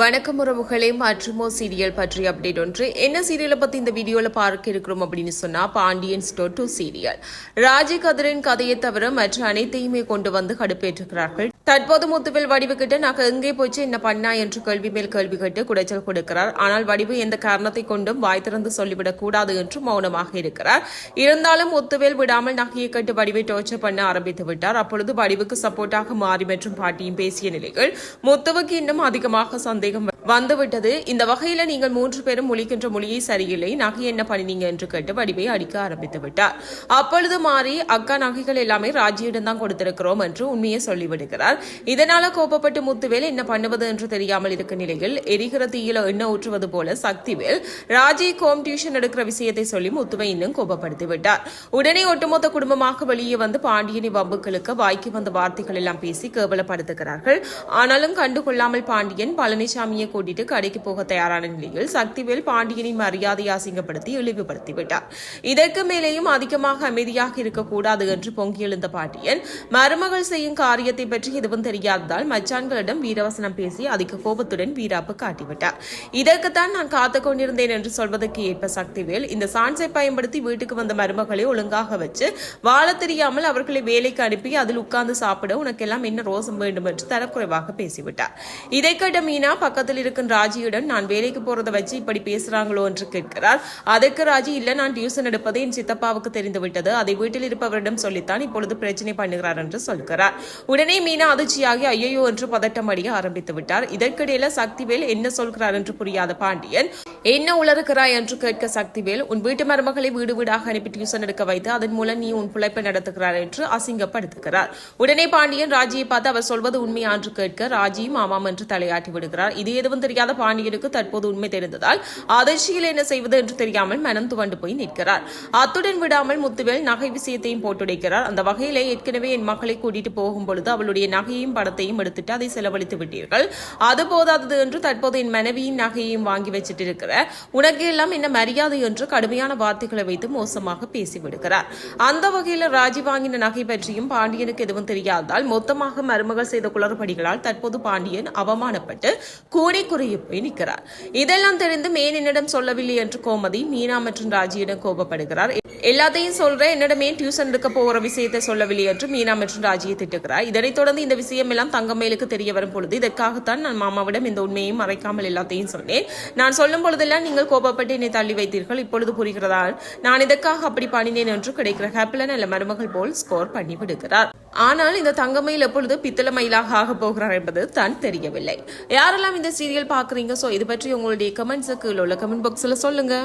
வணக்கம் உறவுகளே மற்றுமோ சீரியல் பற்றி அப்டேட் ஒன்று. என்ன சீரியலை பற்றி இந்த வீடியோவில் பார்க்க இருக்கிறோம் அப்படின்னு சொன்னா Pandian store two serial. Raji கதிரின் கதையை தவிர மற்ற அனைத்தையுமே கொண்டு வந்து கடுப்பேற்றுகிறார்கள். தற்போது முத்துவில் வடிவு கிட்ட நாங்க எங்கே போச்சு என்ன பண்ணா? என்று கேள்வி மேல் கேள்வி கேட்டு குடைச்சல் கொடுக்கிறார். ஆனால் வடிவு எந்த காரணத்தை கொண்டும் வாய் திறந்து சொல்லிவிடக் கூடாது என்று மௌனமாக இருக்கிறார். இருந்தாலும் முத்துவேல் விடாமல் நகையை கட்டு வடிவை டோர்ச்சர் பண்ண ஆரம்பித்து விட்டார். அப்பொழுது வடிவுக்கு சப்போர்ட்டாக மாறி மற்றும் பாட்டியும் பேசிய நிலையில் முத்துவுக்கு இன்னும் அதிகமாக சந்தேகம் ആയിരിക്കും வந்துவிட்டது. இந்த வகையில நீங்கள் மூன்று பேரும் முழிக்கின்ற மொழியை சரியில்லை. நகை என்ன பண்ணினீங்க என்று கேட்டு வடிவை அடிக்க ஆரம்பித்து விட்டார். அப்பொழுது மாறி அக்கா நகைகள் எல்லாமே ராஜியிடம் தான் கொடுத்திருக்கிறோம் என்று உண்மையை சொல்லிவிடுகிறார் இதனால கோபப்பட்டு முத்துவேல் என்ன பண்ணுவது என்று தெரியாமல் இருக்கும் நிலையில் எரிகிற தீயில எண்ணெய் ஊற்றுவது போல சக்திவேல் ராஜி கோம் டியூஷன் எடுக்கிற விஷயத்தை சொல்லி முத்துவை இன்னும் கோபப்படுத்தி விட்டார். உடனே ஒட்டுமொத்த குடும்பமாக வெளியே வந்து பாண்டியனை வம்புகளுக்கு வாய்க்கு வந்த வார்த்தைகள் எல்லாம் பேசி கேவலப்படுத்துகிறார்கள். ஆனாலும் கண்டுகொள்ளாமல் பாண்டியன் பழனிசாமியை கூட்டிட்டு கடைக்கு போக தயாரான நிலையில் சக்திவேல் பாண்டியனின் மரியாதையை அசிங்கப்படுத்தி இழிவுபடுத்தி விட்டார். இதற்கு மேலேயும் அதிகமாக அமைதியாக இருக்கக்கூடாது என்று பொங்கி எழுந்த பாண்டியன் மருமகள் செய்யும் காரியத்தை பற்றி எதுவும் தெரியாததால் மச்சான்களிடம் வீரவசனம் பேசி அதிக கோபத்துடன் வீராப்பு காட்டிவிட்டார். இதற்குத்தான் நான் காத்து கொண்டிருந்தேன் என்று சொல்வதற்கு ஏற்ப சக்திவேல் இந்த சான்ஸை பயன்படுத்தி வீட்டுக்கு வந்த மருமகளை ஒழுங்காக வச்சு வாழ தெரியாமல் அவர்களை வேலைக்கு அனுப்பி அதில் உட்கார்ந்து சாப்பிட உனக்கெல்லாம் என்ன ரோசம் வேண்டும் என்று தரக்குறைவாக பேசிவிட்டார். இதை கேட்ட மீனா பக்கத்தில் இருக்கும் ராஜியுடன் நான் வேலைக்கு போறதை வச்சு இப்படி பேசுறாங்களோ என்று கேட்கிறார். அதற்கு ராஜி இல்ல நான் டியூஷன் எடுப்பது என் சித்தப்பாவுக்கு தெரிந்துவிட்டது. அதை வீட்டில் இருப்பவரிடம் சொல்லித்தான் இப்பொழுது பிரச்சனை பண்ணுகிறார் என்று சொல்கிறார். உடனே மீனா அதிர்ச்சியாகி ஐயோ என்று பதட்டம் அடிய ஆரம்பித்து விட்டார். இதற்கிடையில சக்திவேல் என்ன சொல்கிறார் என்று புரியாத பாண்டியன் என்ன உளறுகிறாய் என்று கேட்க சக்திவேல் உன் வீட்டு மருமகளை வீடு வீடாக அனுப்பி டியூஷன் எடுக்க வைத்து அதன் மூலம் நீ உன் பிழைப்பை நடத்துகிறார் என்று அசிங்கப்படுத்துகிறார். உடனே பாண்டியன் ராஜியை பார்த்து அவர் சொல்வது உண்மையா என்று கேட்க ராஜியும் ஆமாம் என்று தலையாட்டி விடுகிறார். இது எதுவும் தெரியாத பாண்டியனுக்கு தற்போது உண்மை தெரிந்ததால் அதிர்ச்சியில் என்ன செய்வது என்று தெரியாமல் மனம் துவண்டு போய் நிற்கிறார். அத்துடன் விடாமல் முத்துவேல் நகை விஷயத்தையும் போட்டுடைக்கிறார். அந்த வகையிலே ஏற்கனவே என் மகளை கூட்டிட்டு போகும் பொழுது அவளுடைய நகையையும் படத்தையும் எடுத்துட்டு அதை செலவழித்து விட்டீர்கள். அது போதாதது என்று தற்போது என் மனைவியின் நகையையும் வாங்கி வச்சிட்டு இருக்கிற உனக்கு எல்லாம் என்ன மரியாதை என்று கடுமையான வார்த்தைகளை வைத்து மோசமாக பேசிவிடுகிறார். அந்த வகையில் ராஜி வாங்கின நகை பற்றியும் பாண்டியனுக்கு எதுவும் தெரியாததால் மொத்தமாக மருமகள் செய்த குளறுபடிகளால் தற்போது பாண்டியன் அவமானப்பட்டு கூடி குறைய போய் நிற்கிறார் இதெல்லாம் தெரிந்து மேன் என்னிடம் சொல்லவில்லை என்று கோமதி மீனா மற்றும் ராஜியிடம் கோபப்படுகிறார். எல்லாத்தையும் சொல்ற என்னிடமே டியூஷன் எடுக்க போகிற விஷயத்தை சொல்லவில்லை என்று மீனா மற்றும் ராஜியை திட்டுகிறார். இதனைத் தொடர்ந்து இந்த விஷயம் எல்லாம் தங்கமேலுக்கு தெரிய வரும் பொழுது இதற்காகத்தான் நான் மாமாவிடம் இந்த உண்மையை மறைக்காமல் எல்லாத்தையும் சொன்னேன். நான் சொல்லும் பொழுதெல்லாம் நீங்கள் கோபப்பட்டு என்னை தள்ளி வைத்தீர்கள் இப்பொழுது புரிகிறதா? நான் இதற்காக அப்படி பண்ணினேன் என்று கிடைக்கிற ஹேப்பிலன் அல்ல மருமகள் போல் ஸ்கோர் பண்ணி விடுகிறார் ஆனால் இந்த தங்கமயில் எப்பொழுது பித்தள மயிலாக ஆக போகிறார் என்பது தான் தெரியவில்லை. யாரெல்லாம் இந்த சீரியல் பாக்குறீங்க சோ இது பற்றி உங்களுடைய கமெண்ட்ஸுக்கு உள்ள கமெண்ட் பாக்ஸ்ல சொல்லுங்க.